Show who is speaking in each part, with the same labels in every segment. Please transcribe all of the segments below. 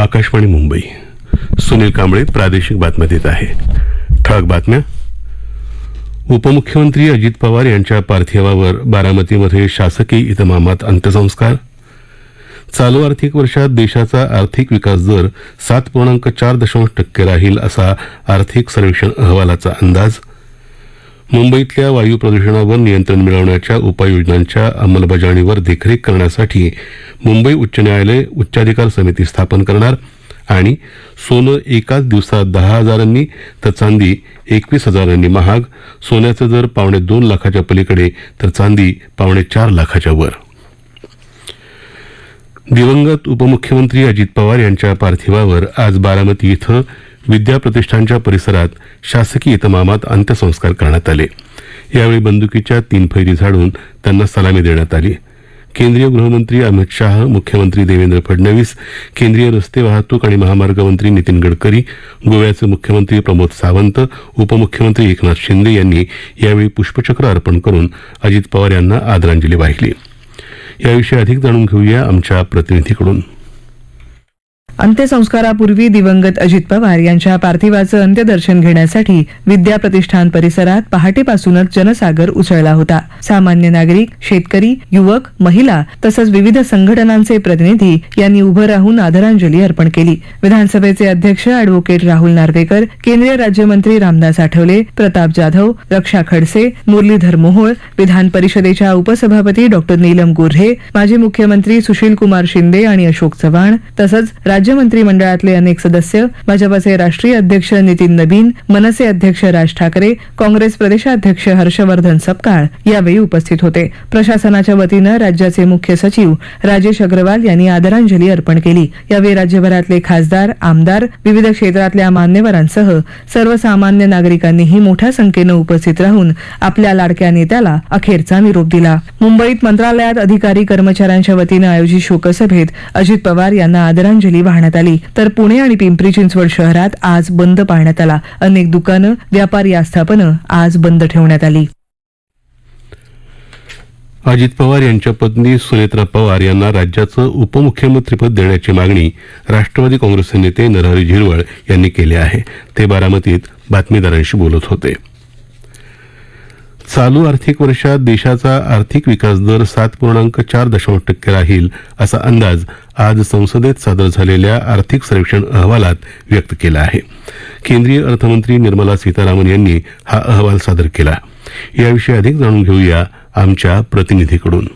Speaker 1: आकाशवाणी मुंबई सुनील कांबळे प्रादेशिक बातम्या देत आहे ठळक बातम्या उपमुख्यमंत्री अजित पवार यांच्या पार्थिवावर बारामतीमध्ये शासकीय इतमामात अंत्यसंस्कार चालू आर्थिक वर्षात देशाचा आर्थिक विकास दर सात पूर्णांक चार दशांश टक्के राहील असा आर्थिक सर्वेक्षण अहवालाचा अंदाज मुंबईतल्या वायू प्रदूषणावर नियंत्रण मिळवण्याच्या उपाययोजनांच्या अंमलबजावणीवर देखरेख करण्यासाठी मुंबई उच्च न्यायालय उच्चाधिकार समिती स्थापन करणार आणि सोनं एकाच दिवसात दहा हजारांनी तर चांदी एकवीस हजारांनी महाग सोन्याचं दर पावणे दोन लाखाच्या पलीकडे तर चांदी पावणे चार लाखाच्या वर दिवंगत उपमुख्यमंत्री अजित पवार यांच्या पार्थिवावर आज बारामती इथं विद्या प्रतिष्ठानच्या परिसरात शासकीय इतमामात अंत्यसंस्कार करण्यात आले यावेळी बंदुकीच्या तीन फैरी झाडून त्यांना सलामी देण्यात आली केंद्रीय गृहमंत्री अमित शाह मुख्यमंत्री देवेंद्र फडणवीस केंद्रीय रस्ते वाहतूक आणि महामार्ग मंत्री नितीन गडकरी गोव्याचे मुख्यमंत्री प्रमोद सावंत उपमुख्यमंत्री एकनाथ शिंदे यांनी यावेळी पुष्पचक्र अर्पण करून अजित पवार यांना आदरांजली वाहिली याविषयी अधिक जाणून घेऊया आमच्या प्रतिनिधीकडून
Speaker 2: अंत्यसंस्कारापूर्वी दिवंगत अजित पवार यांच्या पार्थिवाचं अंत्यदर्शन घेण्यासाठी विद्या प्रतिष्ठान परिसरात पहाटेपासूनच जनसागर उसळला होता सामान्य नागरिक शेतकरी युवक महिला तसंच विविध संघटनांचे प्रतिनिधी यांनी उभं राहून आदरांजली अर्पण केली विधानसभेचे अध्यक्ष अॅडव्होकेट राहुल नार्वेकर केंद्रीय राज्यमंत्री रामदास आठवले प्रताप जाधव रक्षा खडसे मुरलीधर मोहोळ विधान परिषदेच्या उपसभापती डॉक्टर नीलम गोऱ्हे माजी मुख्यमंत्री सुशील कुमार शिंदे आणि अशोक चव्हाण तसंच राज्य मंत्रिमंडळातले अनेक सदस्य भाजपाचे राष्ट्रीय अध्यक्ष नितीन नबीन मनसे अध्यक्ष राज ठाकरे काँग्रेस प्रदेशाध्यक्ष हर्षवर्धन सपकाळ यावेळी उपस्थित होते प्रशासनाच्या वतीनं राज्याचे मुख्य सचिव राजेश अग्रवाल यांनी आदरांजली अर्पण केली यावेळी राज्यभरातले खासदार आमदार विविध क्षेत्रातल्या मान्यवरांसह सर्वसामान्य नागरिकांनीही मोठ्या संख्येनं उपस्थित राहून आपल्या लाडक्या नेत्याला अखेरचा निरोप दिला मुंबईत मंत्रालयात अधिकारी कर्मचाऱ्यांच्या वतीनं आयोजित शोकसभेत अजित पवार यांना आदरांजली वाहण्यात पाहण्यात आली तर पुणे आणि पिंपरी चिंचवड शहरात आज बंद पाहण्यात आला अनेक दुकानं व्यापारी आस्थापनं आज बंद ठेवण्यात आली
Speaker 1: अजित पवार यांच्या पत्नी सुनेत्रा पवार यांना राज्याचं उपमुख्यमंत्रीपद देण्याची मागणी राष्ट्रवादी काँग्रेसचे नेते नरहरी झिरवळ यांनी केली आहे ते बारामतीत बातमीदारांशी बोलत होते चालू आर्थिक वर्षात देशाचा आर्थिक विकास दर सात पूर्णांक चार दशांश टक्के राहील असा अंदाज आज संसदेत सादर झालेल्या आर्थिक सर्वेक्षण अहवालात व्यक्त केला आहे केंद्रीय अर्थमंत्री निर्मला सीतारामन यांनी हा अहवाल सादर केला याविषयी अधिक जाणून घेऊया आमच्या प्रतिनिधीकडून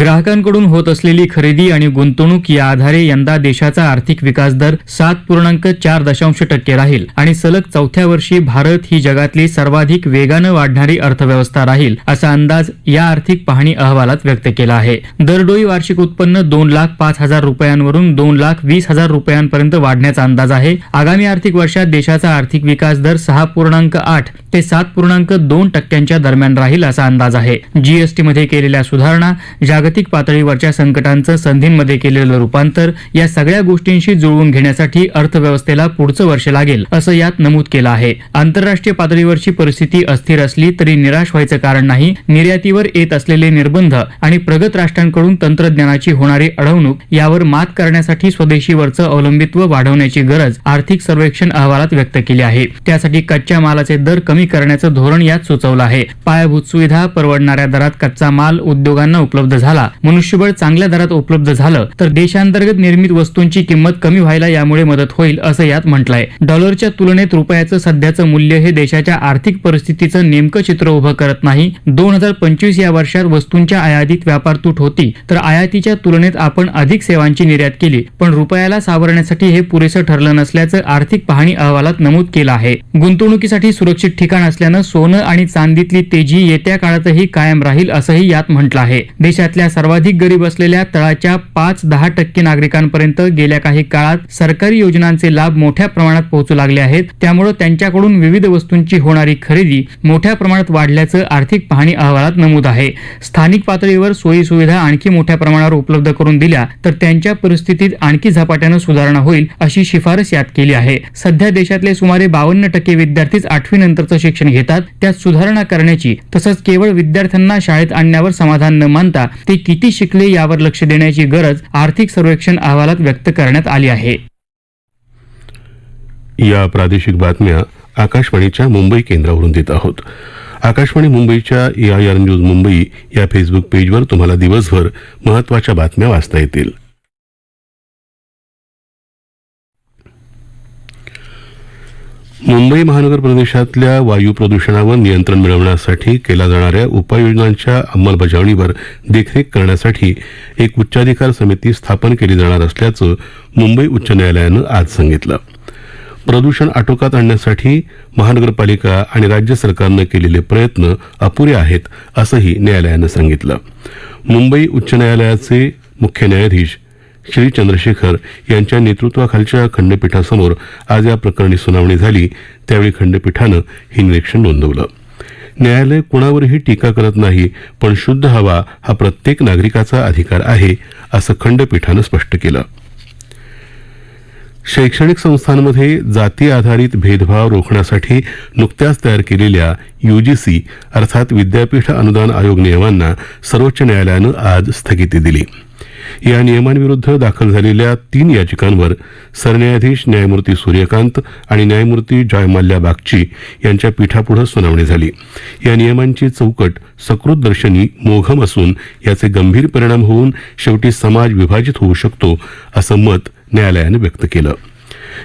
Speaker 2: ग्राहकांकडून होत असलेली खरेदी आणि गुंतवणूक या आधारे यंदा देशाचा आर्थिक विकास दर सात पूर्णांक चार दशांश टक्के राहील आणि सलग चौथ्या वर्षी भारत ही जगातली सर्वाधिक वेगानं वाढणारी अर्थव्यवस्था राहील असा अंदाज या आर्थिक पाहणी अहवालात व्यक्त केला आहे दरडोई वार्षिक उत्पन्न दोन लाख पाच हजार रुपयांवरून दोन लाख वीस हजार रुपयांपर्यंत वाढण्याचा अंदाज आहे आगामी आर्थिक वर्षात देशाचा आर्थिक विकास दर सहा पूर्णांक आठ ते सात पूर्णांक दोन टक्क्यांच्या दरम्यान राहील असा अंदाज आहे जीएसटी मध्ये केलेल्या सुधारणा जागतिक जागतिक पातळीवरच्या संकटांचं संधींमध्ये केलेलं रूपांतर या सगळ्या गोष्टींशी जुळवून घेण्यासाठी अर्थव्यवस्थेला पुढचं वर्ष लागेल असं यात नमूद केलं आहे आंतरराष्ट्रीय पातळीवरची परिस्थिती अस्थिर असली तरी निराश व्हायचं कारण नाही निर्यातीवर येत असलेले निर्बंध आणि प्रगत राष्ट्रांकडून तंत्रज्ञानाची होणारी अडवणूक यावर मात करण्यासाठी स्वदेशीवरचं अवलंबित्व वाढवण्याची गरज आर्थिक सर्वेक्षण अहवालात व्यक्त केली आहे त्यासाठी कच्च्या मालाचे दर कमी करण्याचं धोरण यात सुचवलं आहे पायाभूत सुविधा परवडणाऱ्या दरात कच्चा माल उद्योगांना उपलब्ध झाला झाला मनुष्यबळ चांगल्या दरात उपलब्ध झालं तर देशांतर्गत निर्मित वस्तूंची किंमत कमी व्हायला यामुळे मदत होईल असं यात म्हटलंय डॉलरच्या तुलनेत रुपयाचं सध्याचं मूल्य हे देशाच्या आर्थिक परिस्थितीचं नेमकं चित्र उभं करत नाही दोन या वर्षात वस्तूंच्या आयातीत व्यापार तूट होती तर आयातीच्या तुलनेत आपण अधिक सेवांची निर्यात केली पण रुपयाला सावरण्यासाठी हे पुरेसं ठरलं नसल्याचं आर्थिक पाहणी अहवालात नमूद केलं आहे गुंतवणुकीसाठी सुरक्षित ठिकाण असल्यानं सोनं आणि चांदीतली तेजी येत्या काळातही कायम राहील असंही यात म्हटलं आहे देशातल्या देशातल्या सर्वाधिक गरीब असलेल्या तळाच्या पाच दहा टक्के नागरिकांपर्यंत गेल्या काही काळात सरकारी योजनांचे लाभ मोठ्या प्रमाणात पोहोचू लागले आहेत त्यामुळे त्यांच्याकडून विविध वस्तूंची होणारी खरेदी मोठ्या प्रमाणात वाढल्याचं आर्थिक पाहणी अहवालात नमूद आहे स्थानिक पातळीवर सोयी सुविधा आणखी मोठ्या प्रमाणावर उपलब्ध करून दिल्या तर त्यांच्या परिस्थितीत आणखी झपाट्यानं सुधारणा होईल अशी शिफारस यात केली आहे सध्या देशातले सुमारे बावन्न टक्के विद्यार्थीच आठवी नंतरचं शिक्षण घेतात त्यात सुधारणा करण्याची तसंच केवळ विद्यार्थ्यांना शाळेत आणण्यावर समाधान न मानता ते किती शिकले यावर लक्ष देण्याची गरज आर्थिक सर्वेक्षण अहवालात व्यक्त करण्यात आली आहे
Speaker 1: या प्रादेशिक बातम्या आकाशवाणीच्या मुंबई केंद्रावरून देत आहोत आकाशवाणी मुंबईच्या या e न्यूज मुंबई या फेसबुक पेजवर तुम्हाला दिवसभर महत्वाच्या बातम्या वाचता येतील मुंबई महानगर प्रदेशातल्या वायू प्रदूषणावर नियंत्रण मिळवण्यासाठी केल्या जाणाऱ्या उपाययोजनांच्या अंमलबजावणीवर देखरेख करण्यासाठी एक उच्चाधिकार समिती स्थापन केली जाणार असल्याचं मुंबई उच्च न्यायालयानं आज सांगितलं प्रदूषण आटोक्यात आणण्यासाठी महानगरपालिका आणि राज्य सरकारनं केलेले प्रयत्न अपुरे आहेत असंही न्यायालयानं सांगितलं मुंबई उच्च न्यायालयाचे मुख्य न्यायाधीश श्री चंद्रशेखर यांच्या नेतृत्वाखालच्या खंडपीठासमोर आज या प्रकरणी सुनावणी झाली त्यावेळी खंडपीठानं हे निरीक्षण नोंदवलं न्यायालय कुणावरही टीका करत नाही पण शुद्ध हवा हा प्रत्येक नागरिकाचा अधिकार आहे असं खंडपीठानं स्पष्ट केलं शैक्षणिक संस्थांमध्ये जाती आधारित भेदभाव रोखण्यासाठी नुकत्याच तयार केलेल्या यूजीसी अर्थात विद्यापीठ अनुदान आयोग नियमांना सर्वोच्च न्यायालयानं आज स्थगिती दिली या नियमांविरुद्ध दाखल झालेल्या तीन याचिकांवर सरन्यायाधीश न्यायमूर्ती सूर्यकांत आणि न्यायमूर्ती जयमाल्या बागची यांच्या पीठापुढं सुनावणी झाली या नियमांची चौकट सकृतदर्शनी मोघम असून याचे गंभीर परिणाम होऊन शेवटी समाज विभाजित होऊ शकतो असं मत न्यायालयानं व्यक्त केलं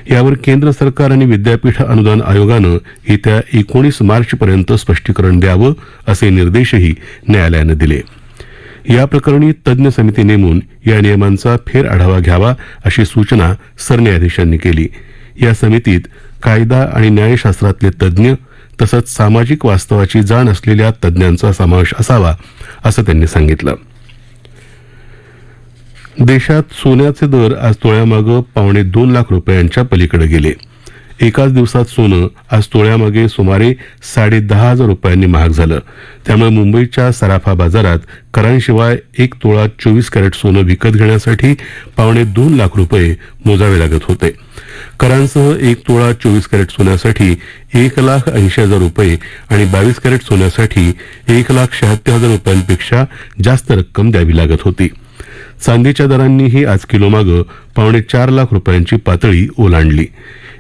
Speaker 1: यावर केंद्र सरकार आणि विद्यापीठ अनुदान आयोगानं येत्या एकोणीस मार्चपर्यंत स्पष्टीकरण द्यावं असे निर्देशही न्यायालयानं दिले या प्रकरणी तज्ज्ञ समिती नेमून या नियमांचा फेरआढावा घ्यावा अशी सूचना सरन्यायाधीशांनी केली या समितीत कायदा आणि न्यायशास्त्रातले तज्ज्ञ तसंच सामाजिक वास्तवाची जाण असलेल्या तज्ज्ञांचा समावेश असावा असं त्यांनी सांगितलं देशात सोन्याचे दर आज तोळ्यामागं पावणे दोन लाख रुपयांच्या पलीकडे गेले एकाच दिवसात सोनं आज तोळ्यामागे सुमारे साडे दहा हजार रुपयांनी महाग झालं त्यामुळे मुंबईच्या सराफा बाजारात करांशिवाय एक तोळा चोवीस कॅरेट सोनं विकत घेण्यासाठी पावणे दोन लाख रुपये मोजावे लागत होते करांसह एक तोळा चोवीस कॅरेट सोन्यासाठी एक लाख ऐंशी हजार रुपये आणि बावीस कॅरेट सोन्यासाठी एक लाख शहात्तर हजार रुपयांपेक्षा जास्त रक्कम द्यावी लागत होती चांदीच्या दरांनीही आज किलोमागं पावणे चार लाख रुपयांची पातळी ओलांडली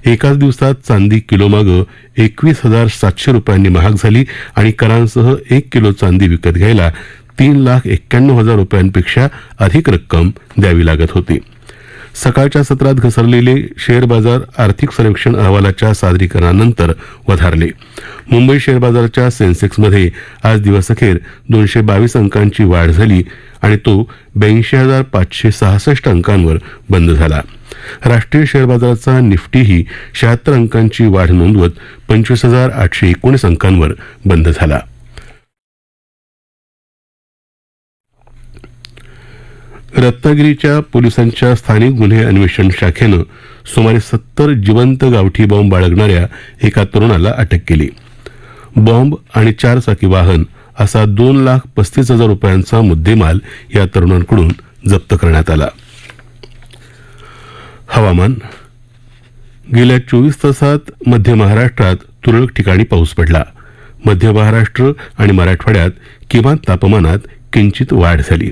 Speaker 1: एकाच दिवसात चांदी किलोमागं एकवीस हजार सातशे रुपयांनी महाग झाली आणि करांसह एक किलो चांदी विकत घ्यायला तीन लाख एक्क्याण्णव हजार रुपयांपेक्षा अधिक रक्कम द्यावी लागत होती सकाळच्या सत्रात घसरलेले शेअर बाजार आर्थिक सर्वेक्षण अहवालाच्या सादरीकरणानंतर वधारले मुंबई शेअर बाजाराच्या सेन्सेक्समध्ये आज दिवसअखेर दोनशे बावीस अंकांची वाढ झाली आणि तो ब्याऐंशी हजार पाचशे सहासष्ट अंकांवर बंद झाला राष्ट्रीय शेअर बाजाराचा निफ्टीही शहात्तर अंकांची वाढ नोंदवत पंचवीस हजार आठशे एकोणीस अंकांवर बंद झाला रत्नागिरीच्या पोलिसांच्या स्थानिक गुन्हे अन्वेषण शाखेनं सुमारे सत्तर जिवंत गावठी बॉम्ब बाळगणाऱ्या एका तरुणाला अटक केली बॉम्ब आणि चारचाकी वाहन असा दोन लाख पस्तीस हजार रुपयांचा मुद्देमाल या तरुणांकडून जप्त करण्यात आला हवामान गेल्या चोवीस तासात मध्य महाराष्ट्रात तुरळक ठिकाणी पाऊस पडला मध्य महाराष्ट्र आणि मराठवाड्यात किमान तापमानात किंचित वाढ झाली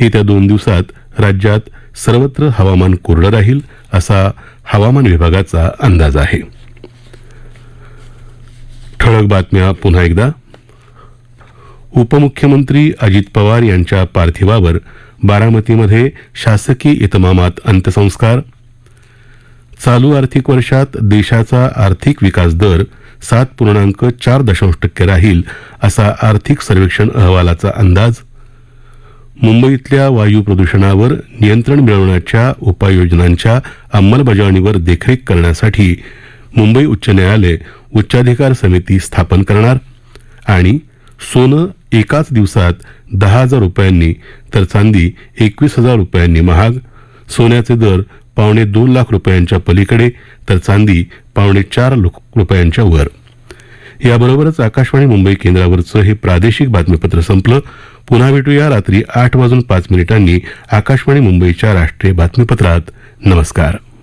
Speaker 1: येत्या दोन दिवसात राज्यात सर्वत्र हवामान कोरडं राहील असा हवामान विभागाचा अंदाज आहे ठळक बातम्या पुन्हा एकदा उपमुख्यमंत्री अजित पवार यांच्या पार्थिवावर बारामतीमध्ये शासकीय इतमामात अंत्यसंस्कार चालू आर्थिक वर्षात देशाचा आर्थिक विकास दर सात पूर्णांक चार दशांश टक्के राहील असा आर्थिक सर्वेक्षण अहवालाचा अंदाज मुंबईतल्या वायू प्रदूषणावर नियंत्रण मिळवण्याच्या उपाययोजनांच्या अंमलबजावणीवर देखरेख करण्यासाठी मुंबई उच्च न्यायालय उच्चाधिकार समिती स्थापन करणार आणि सोनं एकाच दिवसात दहा हजार रुपयांनी तर चांदी एकवीस हजार रुपयांनी महाग सोन्याचे दर पावणे दोन लाख रुपयांच्या पलीकडे तर चांदी पावणे चार रुपयांच्या वर याबरोबरच आकाशवाणी मुंबई केंद्रावरचं हे प्रादेशिक बातमीपत्र संपलं पुन्हा भेटूया रात्री आठ वाजून पाच मिनिटांनी आकाशवाणी मुंबईच्या राष्ट्रीय बातमीपत्रात नमस्कार